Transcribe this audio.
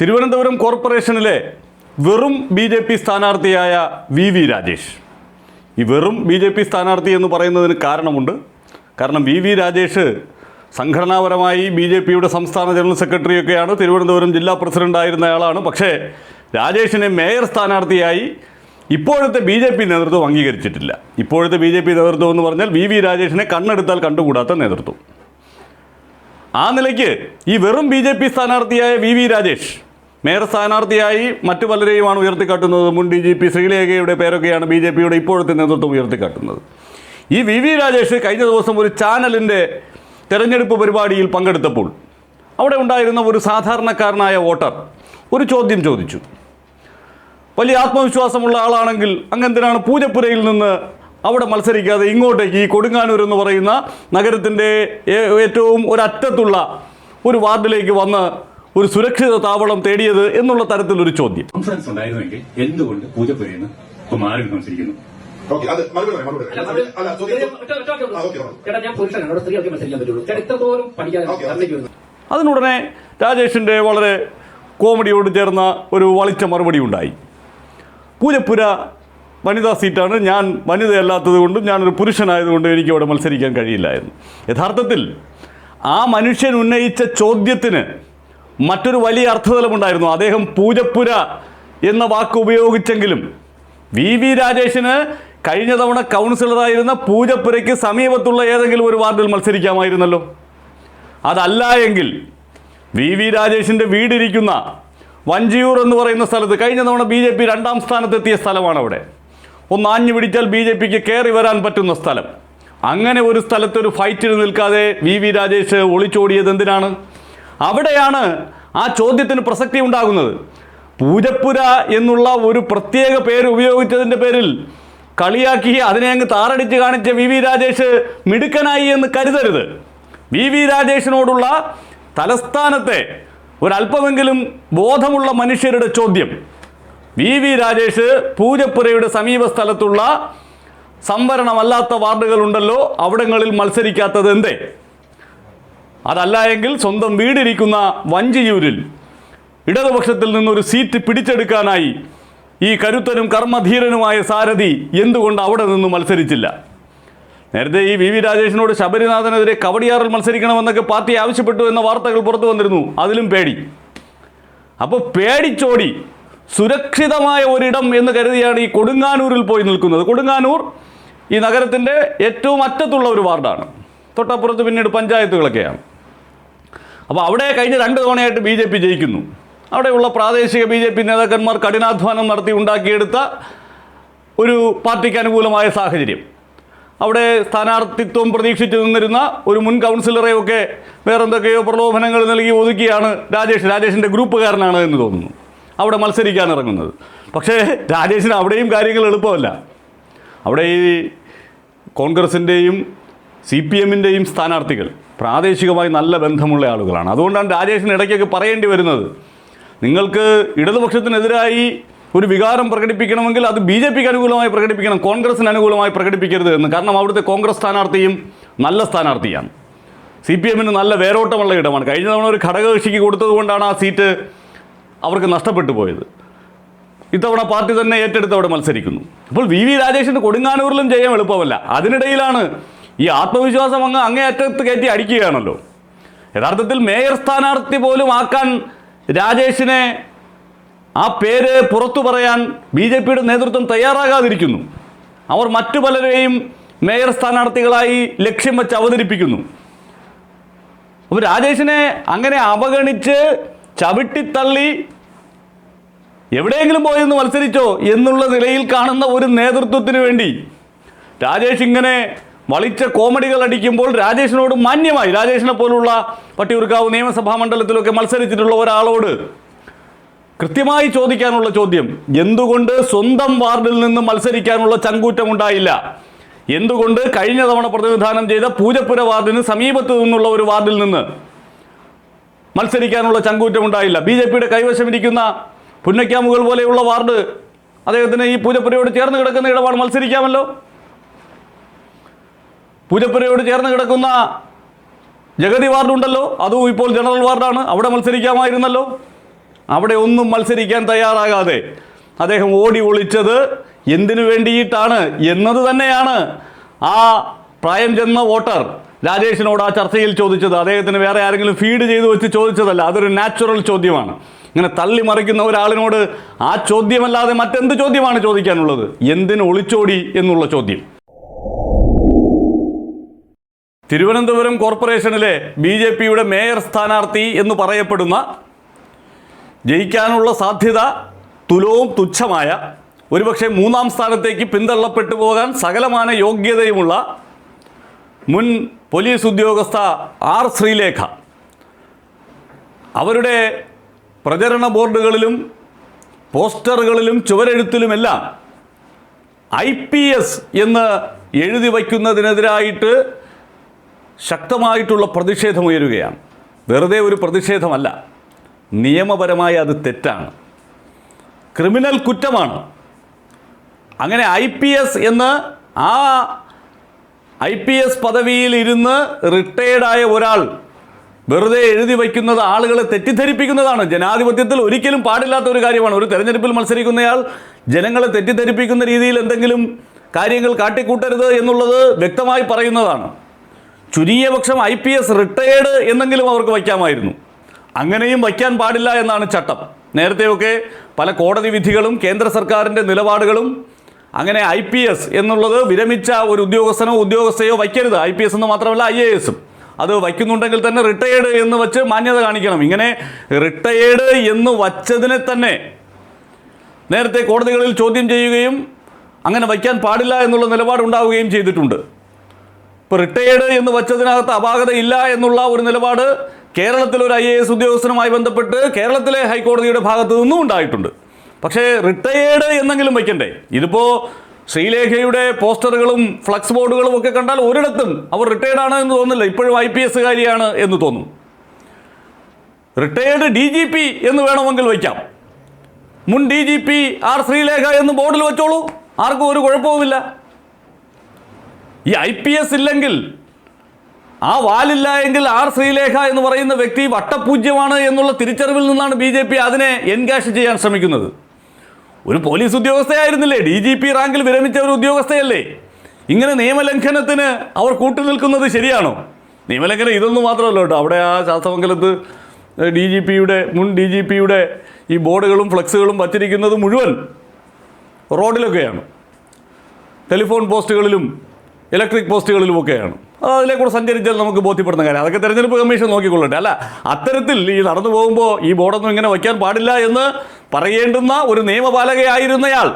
തിരുവനന്തപുരം കോർപ്പറേഷനിലെ വെറും B J P സ്ഥാനാർത്ഥിയായ വി വി രാജേഷ്. ഈ വെറും ബി ജെ പി സ്ഥാനാർത്ഥി എന്ന് പറയുന്നതിന് കാരണമുണ്ട്. കാരണം വി വി രാജേഷ് സംഘടനാപരമായി ബി ജെ പിയുടെ സംസ്ഥാന ജനറൽ സെക്രട്ടറിയൊക്കെയാണ്. തിരുവനന്തപുരം ജില്ലാ പ്രസിഡന്റായിരുന്നയാളാണ് പക്ഷേ രാജേഷിനെ മേയർ സ്ഥാനാർത്ഥിയായി ഇപ്പോഴത്തെ ബി ജെ പി നേതൃത്വം അംഗീകരിച്ചിട്ടില്ല. ഇപ്പോഴത്തെ ബി ജെ പി നേതൃത്വം എന്ന് പറഞ്ഞാൽ വി വി രാജേഷിനെ കണ്ണെടുത്താൽ കണ്ടുകൂടാത്ത നേതൃത്വം. ആ നിലയ്ക്ക് ഈ വെറും ബി ജെ പി സ്ഥാനാർത്ഥിയായ വി വി രാജേഷ് മേയർ സ്ഥാനാർത്ഥിയായി മറ്റു പലരെയുമാണ് ഉയർത്തിക്കാട്ടുന്നത്. മുൻ ഡി ജി പി ശ്രീലേഖയുടെ പേരൊക്കെയാണ് ബി ജെ പിയുടെ ഇപ്പോഴത്തെ നേതൃത്വം ഉയർത്തിക്കാട്ടുന്നത്. ഈ വി വി രാജേഷ് കഴിഞ്ഞ ദിവസം ഒരു ചാനലിന്റെ തെരഞ്ഞെടുപ്പ് പരിപാടിയിൽ പങ്കെടുത്തപ്പോൾ അവിടെ ഉണ്ടായിരുന്ന ഒരു സാധാരണക്കാരനായ വോട്ടർ ഒരു ചോദ്യം ചോദിച്ചു. വലിയ ആത്മവിശ്വാസമുള്ള ആളാണെങ്കിൽ അങ്ങെന്തിനാണ് പൂജപ്പുരയിൽ നിന്ന് അവിടെ മത്സരിക്കാതെ ഇങ്ങോട്ടേക്ക് ഈ കൊടുങ്ങാനൂർ എന്ന് പറയുന്ന നഗരത്തിന്റെ ഏറ്റവും ഒരറ്റത്തുള്ള ഒരു വാർഡിലേക്ക് വന്ന് ഒരു സുരക്ഷിത താവളം തേടിയത് എന്നുള്ള തരത്തിലൊരു ചോദ്യം. കോൺഫറൻസ് ഉണ്ടായിരുന്നെങ്കിൽ എന്തുകൊണ്ട് പൂജപ്പുരയിൽ നിന്ന് ഇപ്പൊ മാറി അതിനുടനെ രാജേഷിന്റെ വളരെ കോമഡിയോട് ചേർന്ന ഒരു വളിച്ച മറുപടി ഉണ്ടായി. പൂജപ്പുര വനിതാ സീറ്റാണ്. ഞാൻ വനിതയല്ലാത്തത് കൊണ്ടും ഞാനൊരു പുരുഷനായതുകൊണ്ടും എനിക്ക് അവിടെ മത്സരിക്കാൻ എന്ന്. യഥാർത്ഥത്തിൽ ആ മനുഷ്യൻ ഉന്നയിച്ച ചോദ്യത്തിന് മറ്റൊരു വലിയ അർത്ഥതലമുണ്ടായിരുന്നു. അദ്ദേഹം പൂജപ്പുര എന്ന വാക്ക് ഉപയോഗിച്ചെങ്കിലും വി വി രാജേഷിന് കഴിഞ്ഞ തവണ കൗൺസിലറായിരുന്ന പൂജപ്പുരയ്ക്ക് സമീപത്തുള്ള ഏതെങ്കിലും ഒരു വാർഡിൽ മത്സരിക്കാമായിരുന്നല്ലോ. അതല്ല എങ്കിൽ വി വി രാജേഷിന്റെ വീടിരിക്കുന്ന വഞ്ചിയൂർ എന്ന് പറയുന്ന സ്ഥലത്ത് കഴിഞ്ഞ തവണ ബി ജെ പി രണ്ടാം സ്ഥാനത്തെത്തിയ സ്ഥലമാണ് അവിടെ ഒന്ന് ആഞ്ഞു പിടിച്ചാൽ ബി ജെ പിക്ക് കയറി വരാൻ പറ്റുന്ന സ്ഥലം. അങ്ങനെ ഒരു സ്ഥലത്തൊരു ഫൈറ്റിൽ നിൽക്കാതെ വി വി രാജേഷ് ഒളിച്ചോടിയത് എന്തിനാണ്? അവിടെയാണ് ആ ചോദ്യത്തിന് പ്രസക്തി ഉണ്ടാകുന്നത്. പൂജപ്പുര എന്നുള്ള ഒരു പ്രത്യേക പേര് ഉപയോഗിച്ചതിന്റെ പേരിൽ കളിയാക്കി അതിനെ അങ്ങ് താറടിച്ച് കാണിച്ച വി വി രാജേഷ് മിടുക്കനായി എന്ന് കരുതരുത്. വി വി രാജേഷിനോടുള്ള തലസ്ഥാനത്തെ ഒരല്പമെങ്കിലും ബോധമുള്ള മനുഷ്യരുടെ ചോദ്യം. വി വി രാജേഷ് പൂജപ്പുരയുടെ സമീപ സ്ഥലത്തുള്ള സംവരണമല്ലാത്ത വാർഡുകളുണ്ടല്ലോ അവിടങ്ങളിൽ മത്സരിക്കാത്തത് എന്തേ അതല്ല എങ്കിൽ സ്വന്തം വീടിരിക്കുന്ന വഞ്ചിയൂരിൽ ഇടതുപക്ഷത്തിൽ നിന്നൊരു സീറ്റ് പിടിച്ചെടുക്കാനായി ഈ കരുത്തനും കർമ്മധീരനുമായ സാരഥി എന്തുകൊണ്ട് അവിടെ നിന്ന് മത്സരിച്ചില്ല? നേരത്തെ ഈ വി വി രാജേഷിനോട് ശബരിനാഥനെതിരെ കവടിയാറിൽ മത്സരിക്കണമെന്നൊക്കെ പാർട്ടി ആവശ്യപ്പെട്ടു എന്ന വാർത്തകൾ പുറത്തു വന്നിരുന്നു. അതിലും പേടി. അപ്പോൾ പേടിച്ചോടി സുരക്ഷിതമായ ഒരിടം എന്ന് കരുതിയാണ് ഈ കൊടുങ്ങാനൂരിൽ പോയി നിൽക്കുന്നത്. കൊടുങ്ങാനൂർ ഈ നഗരത്തിന്റെ ഏറ്റവും അറ്റത്തുള്ള ഒരു വാർഡാണ്. തൊട്ടപ്പുറത്ത് പിന്നീട് പഞ്ചായത്തുകളൊക്കെയാണ്. അപ്പോൾ അവിടെ കഴിഞ്ഞ രണ്ട് തവണയായിട്ട് ബി ജെ പി ജയിക്കുന്നു. അവിടെയുള്ള പ്രാദേശിക ബി ജെ പി നേതാക്കന്മാർ കഠിനാധ്വാനം നടത്തി ഉണ്ടാക്കിയെടുത്ത ഒരു പാർട്ടിക്ക് അനുകൂലമായ സാഹചര്യം. അവിടെ സ്ഥാനാർത്ഥിത്വം പ്രതീക്ഷിച്ചു നിന്നിരുന്ന ഒരു മുൻ കൗൺസിലറെയൊക്കെ വേറെന്തൊക്കെയോ പ്രലോഭനങ്ങൾ നൽകി ഒതുക്കിയാണ് രാജേഷ്. രാജേഷിന്റെ ഗ്രൂപ്പുകാരനാണ് എന്ന് തോന്നുന്നു. അവിടെ മത്സരിക്കാൻ ഇറങ്ങുന്നത്. പക്ഷേ രാജേഷിന് അവിടെയും കാര്യങ്ങൾ എളുപ്പമല്ല. അവിടെ ഈ കോൺഗ്രസിന്റെയും സി പി എമ്മിന്റെയും സ്ഥാനാർത്ഥികൾ പ്രാദേശികമായി നല്ല ബന്ധമുള്ള ആളുകളാണ്. അതുകൊണ്ടാണ് രാജേഷിന് ഇടയ്ക്കൊക്കെ പറയേണ്ടി വരുന്നത്. നിങ്ങൾക്ക് ഇടതുപക്ഷത്തിനെതിരായി ഒരു വികാരം പ്രകടിപ്പിക്കണമെങ്കിൽ അത് ബി ജെ പിക്ക് അനുകൂലമായി പ്രകടിപ്പിക്കണം കോൺഗ്രസിന് അനുകൂലമായി പ്രകടിപ്പിക്കരുത് എന്ന്. കാരണം അവിടുത്തെ കോൺഗ്രസ് സ്ഥാനാർത്ഥിയും നല്ല സ്ഥാനാർത്ഥിയാണ്. സി പി എമ്മിന് നല്ല വേരോട്ടമുള്ള ഇടമാണ്. കഴിഞ്ഞ തവണ ഒരു ഘടകകക്ഷിക്ക് കൊടുത്തതുകൊണ്ടാണ് ആ സീറ്റ് അവർക്ക് നഷ്ടപ്പെട്ടു പോയത്. ഇത്തവണ പാർട്ടി തന്നെ ഏറ്റെടുത്ത് അവിടെ മത്സരിക്കുന്നു. അപ്പോൾ വി വി രാജേഷിന് കൊടുങ്ങാനൂരിലും ജയം എളുപ്പമല്ല. അതിനിടയിലാണ് ഈ ആത്മവിശ്വാസം അങ്ങ് അങ്ങേയറ്റത്ത് കയറ്റി അടിക്കുകയാണല്ലോ. യഥാർത്ഥത്തിൽ മേയർ സ്ഥാനാർത്ഥി പോലും ആക്കാൻ രാജേഷിനെ ആ പേര് പുറത്തു പറയാൻ ബി ജെ പിയുടെ നേതൃത്വം തയ്യാറാകാതിരിക്കുന്നു. അവർ മറ്റു പലരെയും മേയർ സ്ഥാനാർത്ഥികളായി ലക്ഷ്യം വെച്ച് അവതരിപ്പിക്കുന്നു. അപ്പോൾ രാജേഷിനെ അങ്ങനെ അവഗണിച്ച് ചവിട്ടിത്തള്ളി എവിടെയെങ്കിലും പോയെന്ന് മത്സരിച്ചോ എന്നുള്ള നിലയിൽ കാണുന്ന ഒരു നേതൃത്വത്തിന് വേണ്ടി രാജേഷ് ഇങ്ങനെ വളിച്ച കോമഡികൾ അടിക്കുമ്പോൾ രാജേഷിനോട് മാന്യമായി രാജേഷിനെ പോലുള്ള പട്ടിയൂർക്കാവ് നിയമസഭാ മണ്ഡലത്തിലൊക്കെ മത്സരിച്ചിട്ടുള്ള ഒരാളോട് കൃത്യമായി ചോദിക്കാനുള്ള ചോദ്യം എന്തുകൊണ്ട് സ്വന്തം വാർഡിൽ നിന്ന് മത്സരിക്കാനുള്ള ചങ്കൂറ്റമുണ്ടായില്ല? എന്തുകൊണ്ട് കഴിഞ്ഞ തവണ പ്രതിനിധാനം ചെയ്ത പൂജപ്പുര വാർഡിന് സമീപത്ത് നിന്നുള്ള ഒരു വാർഡിൽ നിന്ന് മത്സരിക്കാനുള്ള ചങ്കൂറ്റമുണ്ടായില്ല? ബി ജെ പിയുടെ കൈവശമിരിക്കുന്ന പുന്നക്കാമുകൾ പോലെയുള്ള വാർഡ് അദ്ദേഹത്തിന് ഈ പൂജപ്പുരയോട് ചേർന്ന് കിടക്കുന്ന ഇടപാട് മത്സരിക്കാമല്ലോ? പൂജപ്പുരയോട് ചേർന്ന് കിടക്കുന്ന ജഗതി വാർഡുണ്ടല്ലോ അതും ഇപ്പോൾ ജനറൽ വാർഡാണ്. അവിടെ മത്സരിക്കാമായിരുന്നല്ലോ. അവിടെ ഒന്നും മത്സരിക്കാൻ തയ്യാറാകാതെ അദ്ദേഹം ഓടി ഒളിച്ചത് എന്തിനു വേണ്ടിയിട്ടാണ് എന്നത് തന്നെയാണ് ആ പ്രായം ചെന്ന വോട്ടർ രാജേഷിനോട് ആ ചർച്ചയിൽ ചോദിച്ചത്. അദ്ദേഹത്തിന് വേറെ ആരെങ്കിലും ഫീഡ് ചെയ്തു വെച്ച് ചോദിച്ചതല്ല അതൊരു നാച്ചുറൽ ചോദ്യമാണ്. ഇങ്ങനെ തള്ളി മറിക്കുന്ന ഒരാളിനോട് ആ ചോദ്യമല്ലാതെ മറ്റെന്ത് ചോദ്യമാണ് ചോദിക്കാനുള്ളത്? എന്തിന് ഒളിച്ചോടി എന്നുള്ള ചോദ്യം. തിരുവനന്തപുരം കോർപ്പറേഷനിലെ ബി ജെ പിയുടെ മേയർ സ്ഥാനാർത്ഥി എന്ന് പറയപ്പെടുന്ന ജയിക്കാനുള്ള സാധ്യത തുലവും തുച്ഛമായ ഒരുപക്ഷെ മൂന്നാം സ്ഥാനത്തേക്ക് പിന്തള്ളപ്പെട്ടു പോകാൻ സകലമാന യോഗ്യതയുമുള്ള മുൻ പോലീസ് ഉദ്യോഗസ്ഥ ആർ ശ്രീലേഖ. അവരുടെ പ്രചരണ ബോർഡുകളിലും പോസ്റ്ററുകളിലും ചുവരെഴുത്തിലുമെല്ലാം ഐ പി എസ് എന്ന് എഴുതി വയ്ക്കുന്നതിനെതിരായിട്ട് ശക്തമായിട്ടുള്ള പ്രതിഷേധമുയരുകയാണ് വെറുതെ ഒരു പ്രതിഷേധമല്ല. നിയമപരമായ അത് തെറ്റാണ്. ക്രിമിനൽ കുറ്റമാണ്. അങ്ങനെ ഐ പി എസ് എന്ന് ആ ഐ പി എസ് പദവിയിൽ ഇരുന്ന് റിട്ടയേർഡായ ഒരാൾ വെറുതെ എഴുതി വയ്ക്കുന്നത് ആളുകളെ തെറ്റിദ്ധരിപ്പിക്കുന്നതാണ്. ജനാധിപത്യത്തിൽ ഒരിക്കലും പാടില്ലാത്ത ഒരു കാര്യമാണ്. ഒരു തെരഞ്ഞെടുപ്പിൽ മത്സരിക്കുന്നയാൾ ജനങ്ങളെ തെറ്റിദ്ധരിപ്പിക്കുന്ന രീതിയിൽ എന്തെങ്കിലും കാര്യങ്ങൾ കാട്ടിക്കൂട്ടരുത് എന്നുള്ളത് വ്യക്തമായി പറയുന്നതാണ്. ചുരുങ്ങിയ പക്ഷം ഐ പി എസ് റിട്ടയേർഡ് എന്നെങ്കിലും അവർക്ക് വയ്ക്കാമായിരുന്നു. അങ്ങനെയും വയ്ക്കാൻ പാടില്ല എന്നാണ് ചട്ടം. നേരത്തെയൊക്കെ പല കോടതി വിധികളും കേന്ദ്ര സർക്കാരിന്റെ നിലപാടുകളും അങ്ങനെ ഐ പി എസ് എന്നുള്ളത് വിരമിച്ച ഒരു ഉദ്യോഗസ്ഥനോ ഉദ്യോഗസ്ഥയോ വയ്ക്കരുത്. ഐ പി എസ് എന്ന് മാത്രമല്ല ഐ എ എസും. അത് വയ്ക്കുന്നുണ്ടെങ്കിൽ തന്നെ റിട്ടയേർഡ് എന്ന് വെച്ച് മാന്യത കാണിക്കണം. ഇങ്ങനെ റിട്ടയേർഡ് എന്ന് വച്ചതിനെ തന്നെ നേരത്തെ കോടതികളിൽ ചോദ്യം ചെയ്യുകയും അങ്ങനെ വയ്ക്കാൻ പാടില്ല എന്നുള്ള നിലപാടുണ്ടാവുകയും ചെയ്തിട്ടുണ്ട്. ഇപ്പോൾ റിട്ടയേർഡ് എന്ന് വച്ചതിനകത്ത് അപാകതയില്ല എന്നുള്ള ഒരു നിലപാട് കേരളത്തിലെ ഒരു ഐ എ എസ് ഉദ്യോഗസ്ഥനുമായി ബന്ധപ്പെട്ട് കേരളത്തിലെ ഹൈക്കോടതിയുടെ ഭാഗത്തു നിന്നും ഉണ്ടായിട്ടുണ്ട്. പക്ഷേ റിട്ടയേർഡ് എന്നെങ്കിലും വയ്ക്കണ്ടേ? ഇതിപ്പോൾ ശ്രീലേഖയുടെ പോസ്റ്ററുകളും ഫ്ലക്സ് ബോർഡുകളും ഒക്കെ കണ്ടാൽ ഒരിടത്തും അവർ റിട്ടയേർഡ് ആണ് എന്ന് തോന്നില്ല ഇപ്പോഴും ഐ പി എസ്സുകാരിയാണ് എന്ന് തോന്നും. റിട്ടയേർഡ് ഡി ജി പി എന്ന് വേണമെങ്കിൽ വയ്ക്കാം. മുൻ D G P R Sreelekha എന്ന് ബോർഡിൽ വെച്ചോളൂ. ആർക്കും ഒരു കുഴപ്പവുമില്ല. ഈ ഐ പി എസ് ഇല്ലെങ്കിൽ ആ വാലില്ല എങ്കിൽ ആർ ശ്രീലേഖ എന്ന് പറയുന്ന വ്യക്തി വട്ടപൂജ്യമാണ് എന്നുള്ള തിരിച്ചറിവിൽ നിന്നാണ് ബി ജെ പി അതിനെ എൻകാഷ് ചെയ്യാൻ ശ്രമിക്കുന്നത്. ഒരു പോലീസ് ഉദ്യോഗസ്ഥയായിരുന്നില്ലേ ഡി ജി പി റാങ്കിൽ വിരമിച്ച ഒരു ഉദ്യോഗസ്ഥയല്ലേ? ഇങ്ങനെ നിയമലംഘനത്തിന് അവർ കൂട്ടുനിൽക്കുന്നത് ശരിയാണോ? നിയമലംഘനം ഇതൊന്നും മാത്രമല്ല കേട്ടോ. അവിടെ ആ ശാസ്ത്രമംഗലത്ത് ഡി ജി പിയുടെ മുൻ ഡി ജി പിയുടെ ഈ ബോർഡുകളും ഫ്ലക്സുകളും വച്ചിരിക്കുന്നത് മുഴുവൻ റോഡിലൊക്കെയാണ്. Telephone പോസ്റ്റുകളിലും electric പോസ്റ്റുകളിലുമൊക്കെയാണ്. അത് അതിലേക്കൂടെ സഞ്ചരിച്ചാൽ നമുക്ക് ബോധ്യപ്പെടുന്ന കാര്യം. അതൊക്കെ തെരഞ്ഞെടുപ്പ് കമ്മീഷൻ നോക്കിക്കൊള്ളട്ടെ. അല്ല അത്തരത്തിൽ ഈ നടന്നു പോകുമ്പോൾ ഈ ബോർഡൊന്നും ഇങ്ങനെ വയ്ക്കാൻ പാടില്ല എന്ന് പറയേണ്ടുന്ന ഒരു നിയമപാലകയായിരുന്നയാൾ.